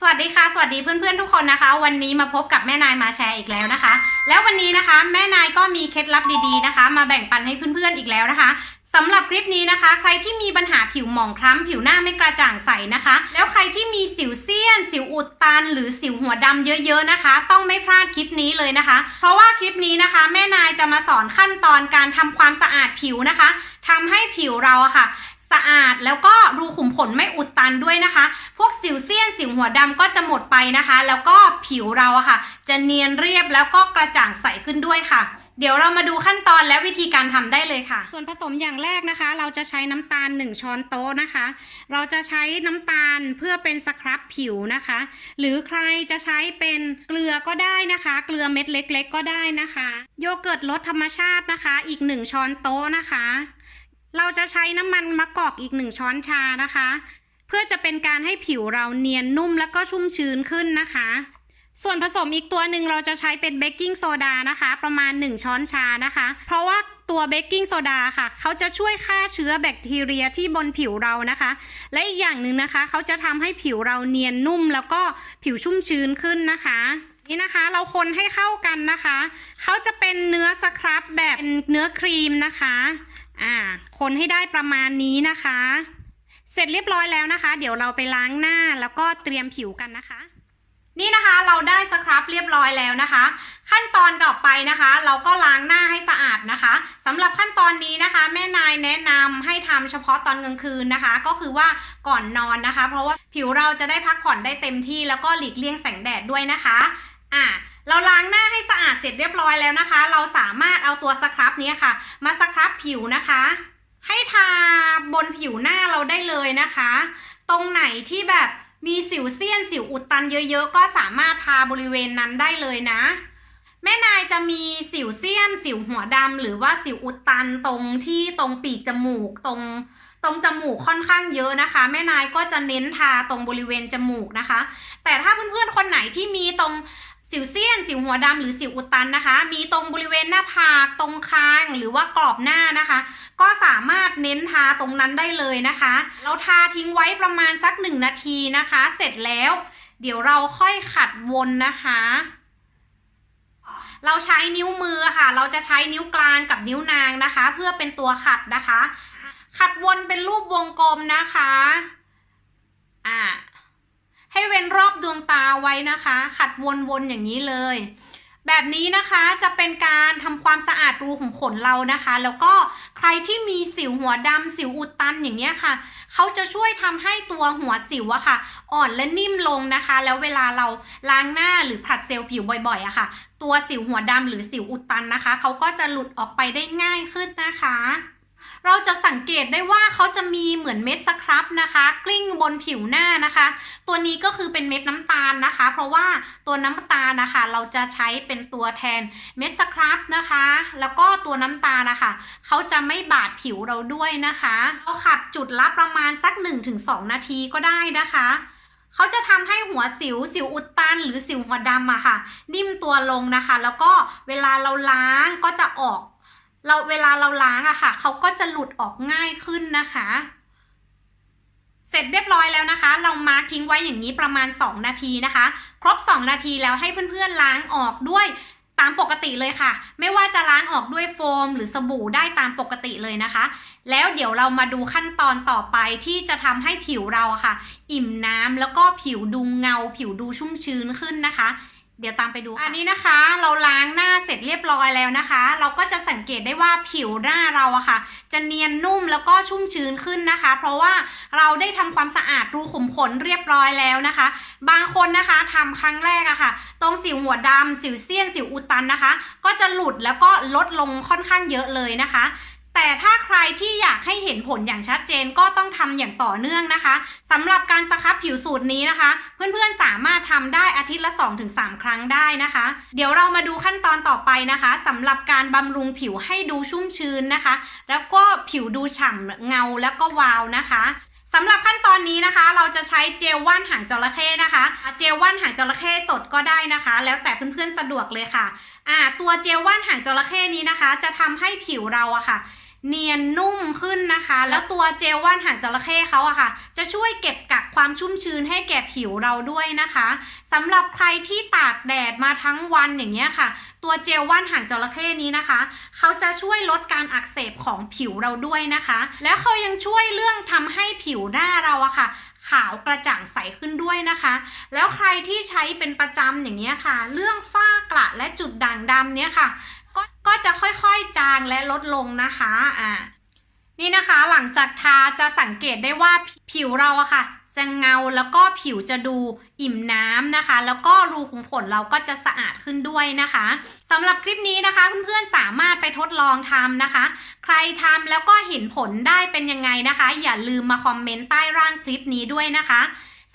สวัสดีค่ะ สวัสดีเพื่อนๆทุกคนนะคะ วันนี้มาพบกับแม่นายมาแชร์อีกแล้วนะคะ แล้ววันนี้นะคะ แม่นายก็มีเคล็ดลับดีๆนะคะ มาแบ่งปันให้เพื่อนๆอีกแล้วนะคะสำหรับคลิปนี้นะคะ ใครที่มีปัญหาผิวหมองคล้ำผิวหน้าไม่กระจ่างใสนะคะ แล้วใครที่มีสิวเซียน สิวอุดตัน หรือสิวหัวดำเยอะ ๆนะคะ ต้องไม่พลาดคลิปนี้เลยนะคะ เพราะว่าคลิปนี้นะคะ แม่นายจะมาสอนขั้นตอนการทำความสะอาดผิวนะคะทำให้ผิวเราค่ะ สะอาดแล้วก็รูขุมขนไม่อุดตันด้วยนะคะ พวกสิวเซียนสิวหัวดำก็จะหมดไปนะคะ แล้วก็ผิวเราอะค่ะ จะเนียนเรียบแล้วก็กระจ่างใสขึ้นด้วยค่ะ เดี๋ยวเรามาดูขั้นตอนและวิธีการทำได้เลยค่ะ ส่วนผสมอย่างแรกนะคะ เราจะใช้น้ำตาล 1 ช้อนโต๊ะนะคะ เราจะใช้น้ำตาลเพื่อเป็นสครับผิวนะคะ หรือใครจะใช้เป็นเกลือก็ได้นะคะ เกลือเม็ดเล็ก ๆ ก็ได้นะคะ โยเกิร์ตรสธรรมชาตินะคะ อีก 1 ช้อนโต๊ะนะคะ เราจะใช้น้ำมันมะกอกอีกหนึ่งช้อนชานะคะ เพื่อจะเป็นการให้ผิวเราเนียนนุ่มแล้วก็ชุ่มชื้นขึ้นนะคะ ส่วนผสมอีกตัวหนึ่งเราจะใช้เป็นเบกกิ้งโซดานะคะ ประมาณ 1 ช้อนชานะคะ เพราะว่าตัวเบกกิ้งโซดาค่ะเขาจะช่วยฆ่าเชื้อแบคทีเรียที่บนผิวเรานะคะ และอีกอย่างหนึ่งนะคะเขาจะทำให้ผิวเราเนียนนุ่มแล้วก็ผิวชุ่มชื้นขึ้นนะคะนี่นะคะเราคนให้เข้ากันนะคะ เขาจะเป็นเนื้อสครับแบบเนื้อครีมนะคะ อ่า คนให้ได้ประมาณนี้นะคะ เสร็จเรียบร้อยแล้วนะคะ เดี๋ยวเราไปล้างหน้าแล้วก็เตรียมผิวกันนะคะ นี่นะคะเราได้สครับเรียบร้อยแล้วนะคะ ขั้นตอนต่อไปนะคะ เราก็ล้างหน้าให้สะอาดนะคะสำหรับขั้นตอนนี้นะคะ แม่นายแนะนำให้ทำเฉพาะตอนกลางคืนนะคะ ก็คือว่าก่อนนอนนะคะ เพราะว่าผิวเราจะได้พักผ่อนได้เต็มที่แล้วก็หลีกเลี่ยงแสงแดดด้วยนะคะ อ่าเราล้างหน้าให้สะอาดเสร็จเรียบร้อยแล้วนะคะ เราสามารถเอาตัวสครับนี้ค่ะ มาสครับผิวนะคะ ให้ทาบนผิวหน้าเราได้เลยนะคะ ตรงไหนที่แบบมีสิวเซียนสิวอุดตันเยอะๆ ก็สามารถทาบริเวณนั้นได้เลยนะ แม่นายจะมีสิวเซียน สิวหัวดำหรือว่าสิวอุดตันตรงที่ตรงปีกจมูกตรงตรงจมูกค่อนข้างเยอะนะคะ แม่นายก็จะเน้นทาตรงบริเวณจมูกนะคะ แต่ถ้าเพื่อนๆคนไหนที่มีตรง สิวเซียน สิวหัวดำหรือสิวอุดตันนะคะ มีตรงบริเวณหน้าผากตรงคางหรือว่ากรอบหน้านะคะ ก็สามารถเน้นทาตรงนั้นได้เลยนะคะเราทาทิ้งไว้ประมาณสักหนึ่งนาทีนะคะ เสร็จแล้ว เดี๋ยวเราค่อยขัดวนนะคะ เราใช้นิ้วมือค่ะ เราจะใช้นิ้วกลางกับนิ้วนางนะคะ เพื่อเป็นตัวขัดนะคะ ขัดวนเป็นรูปวงกลมนะคะ อ่า ให้เว้นรอบดวงตาไว้นะคะ ขัดวนๆอย่างนี้เลย แบบนี้นะคะจะเป็นการทำความสะอาดรูขุมขนเรานะคะ แล้วก็ใครที่มีสิวหัวดำสิวอุดตันอย่างเงี้ยค่ะเขาจะช่วยทำให้ตัวหัวสิวอะค่ะ อ่อนและนิ่มลงนะคะ แล้วเวลาเราล้างหน้าหรือผลัดเซลล์ผิวบ่อยๆอะค่ะ ตัวสิวหัวดำหรือสิวอุดตันนะคะเขาก็จะหลุดออกไปได้ง่ายขึ้นนะคะ เราจะสังเกตได้ว่าเขาจะมีเหมือนเม็ดสครับนะคะ กลิ้งบนผิวหน้านะคะ ตัวนี้ก็คือเป็นเม็ดน้ำตาลนะคะ เพราะว่าตัวน้ำตาลนะคะ เราจะใช้เป็นตัวแทนเม็ดสครับนะคะ แล้วก็ตัวน้ำตาลนะคะเขาจะไม่บาดผิวเราด้วยนะคะเราขัดจุดละประมาณสัก 1-2 นาทีก็ได้นะคะเขาจะทำให้หัวสิวสิวอุดตันหรือสิวหัวดำอะค่ะ นิ่มตัวลงนะคะ แล้วก็เวลาเราล้างก็จะออก เราเวลาเราล้างอะค่ะเขาก็จะหลุดออกง่ายขึ้นนะคะ เสร็จเรียบร้อยแล้วนะคะ เรามาร์คทิ้งไว้อย่างนี้ประมาณ 2 นาทีนะคะ ครบ 2 นาทีแล้วให้เพื่อนๆล้างออกด้วยตามปกติเลยค่ะ ไม่ว่าจะล้างออกด้วยโฟม หรือสบู่ได้ตามปกติเลยนะคะ แล้วเดี๋ยวเรามาดูขั้นตอนต่อไปที่จะทำให้ผิวเราค่ะ อิ่มน้ำแล้วก็ผิวดูเงา ผิวดูชุ่มชื้นขึ้นนะคะ เดี๋ยวตามไปดู อันนี้นะคะ เราล้างหน้าเสร็จเรียบร้อยแล้วนะคะ เราก็จะสังเกตได้ว่าผิวหน้าเราอะค่ะ จะเนียนนุ่มแล้วก็ชุ่มชื้นขึ้นนะคะ เพราะว่าเราได้ทำความสะอาดรูขุมขนเรียบร้อยแล้วนะคะ บางคนนะคะทำครั้งแรกอะค่ะ ตรงสิวหัวดำสิวเซียน สิวอุดตันนะคะ ก็จะหลุดแล้วก็ลดลงค่อนข้างเยอะเลยนะคะ แต่ถ้าใครที่อยากให้เห็นผลอย่างชัดเจนก็ต้องทำอย่างต่อเนื่องนะคะสำหรับการสครับผิวสูตรนี้นะคะ เพื่อนๆสามารถทำได้อาทิตย์ละ 2-3 ครั้งได้นะคะ เดี๋ยวเรามาดูขั้นตอนต่อไปนะคะสำหรับการบำรุงผิวให้ดูชุ่มชื้นนะคะ แล้วก็ผิวดูฉ่ำเงาแล้วก็วาวนะคะสำหรับขั้นตอนนี้นะคะ เราจะใช้เจลว่านหางจระเข้นะคะ เจลว่านหางจระเข้สดก็ได้นะคะ แล้วแต่เพื่อนๆสะดวกเลยค่ะอ่าตัวเจลว่านหางจระเข้นี้นะคะ จะทำให้ผิวเราอะค่ะ เนียนนุ่มขึ้นนะคะ แล้วตัวเจลว่านหางจระเข้เขาอะค่ะ จะช่วยเก็บกักความชุ่มชื้นให้แก่ผิวเราด้วยนะคะสำหรับใครที่ตากแดดมาทั้งวันอย่างเงี้ยค่ะ ตัวเจลว่านหางจระเข้นี้นะคะเขาจะช่วยลดการอักเสบของผิวเราด้วยนะคะ แล้วเขายังช่วยเรื่องทำให้ผิวหน้าเราอะค่ะขาวกระจ่างใสขึ้นด้วยนะคะ แล้วใครที่ใช้เป็นประจำอย่างเงี้ยค่ะ เรื่องฝ้ากระและจุดด่างดำเนี้ยค่ะ ก็จะค่อยๆจางและลดลงนะคะอ่านี่นะคะหลังจากทาจะสังเกตได้ว่าผิวเราอะค่ะ จะเงาแล้วก็ผิวจะดูอิ่มน้ำนะคะ แล้วก็รูขุมขนเราก็จะสะอาดขึ้นด้วยนะคะสำหรับคลิปนี้นะคะ เพื่อนๆสามารถไปทดลองทำนะคะ ใครทำแล้วก็เห็นผลได้เป็นยังไงนะคะ อย่าลืมมาคอมเมนต์ใต้ร่างคลิปนี้ด้วยนะคะ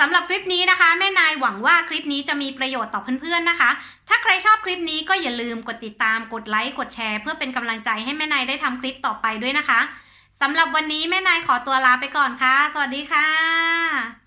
สำหรับคลิปนี้นะคะ แม่นายหวังว่าคลิปนี้จะมีประโยชน์ต่อเพื่อนๆนะคะ ถ้าใครชอบคลิปนี้ก็อย่าลืมกดติดตามกดไลค์กดแชร์ เพื่อเป็นกำลังใจให้แม่นายได้ทำคลิปต่อไปด้วยนะคะสำหรับวันนี้แม่นายขอตัวลาไปก่อนค่ะ สวัสดีค่ะ